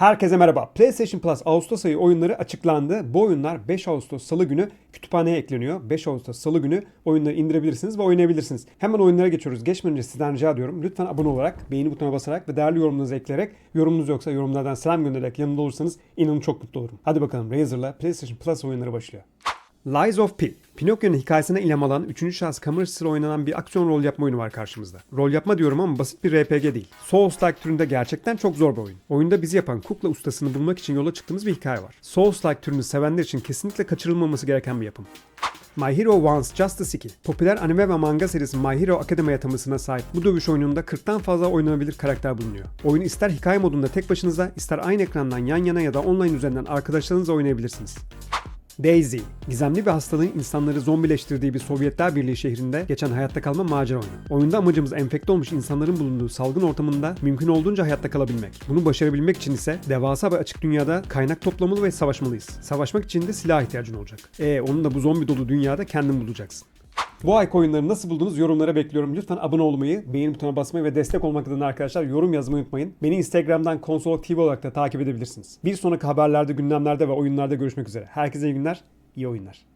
Herkese merhaba. PlayStation Plus Ağustos ayı oyunları açıklandı. Bu oyunlar 5 Ağustos Salı günü kütüphaneye ekleniyor. 5 Ağustos Salı günü oyunları indirebilirsiniz ve oynayabilirsiniz. Hemen oyunlara geçiyoruz. Geçmeden önce sizden rica ediyorum. Lütfen abone olarak, beğeni butonuna basarak ve değerli yorumunuzu ekleyerek, yorumunuz yoksa yorumlardan selam göndererek yanımda olursanız inanın çok mutlu olurum. Hadi bakalım Razer'la PlayStation Plus oyunları başlıyor. Lies of P. Pinokyo'nun hikayesine ilham alan 3. şahıs kamera açısıyla oynanan bir aksiyon rol yapma oyunu var karşımızda. Rol yapma diyorum ama basit bir RPG değil. Souls-like türünde gerçekten çok zor bir oyun. Oyunda bizi yapan kukla ustasını bulmak için yola çıktığımız bir hikaye var. Souls-like türünü sevenler için kesinlikle kaçırılmaması gereken bir yapım. My Hero Wants Justice 2. Popüler anime ve manga serisi My Hero Academia atamasına sahip bu dövüş oyununda 40'tan fazla oynanabilir karakter bulunuyor. Oyunu ister hikaye modunda tek başınıza, ister aynı ekrandan yan yana ya da online üzerinden arkadaşlarınızla oynayabilirsiniz. Daisy, gizemli bir hastalığın insanları zombileştirdiği bir Sovyetler Birliği şehrinde geçen hayatta kalma macera oyunu. Oyunda amacımız enfekte olmuş insanların bulunduğu salgın ortamında mümkün olduğunca hayatta kalabilmek. Bunu başarabilmek için ise devasa ve açık dünyada kaynak toplamalı ve savaşmalıyız. Savaşmak için de silah ihtiyacın olacak. E onu da bu zombi dolu dünyada kendin bulacaksın. Bu ayki oyunları nasıl buldunuz yorumlara bekliyorum. Lütfen abone olmayı, beğeni butonuna basmayı ve destek olmak adına arkadaşlar yorum yazmayı unutmayın. Beni Instagram'dan Konsol TV olarak da takip edebilirsiniz. Bir sonraki haberlerde, gündemlerde ve oyunlarda görüşmek üzere. Herkese iyi günler, iyi oyunlar.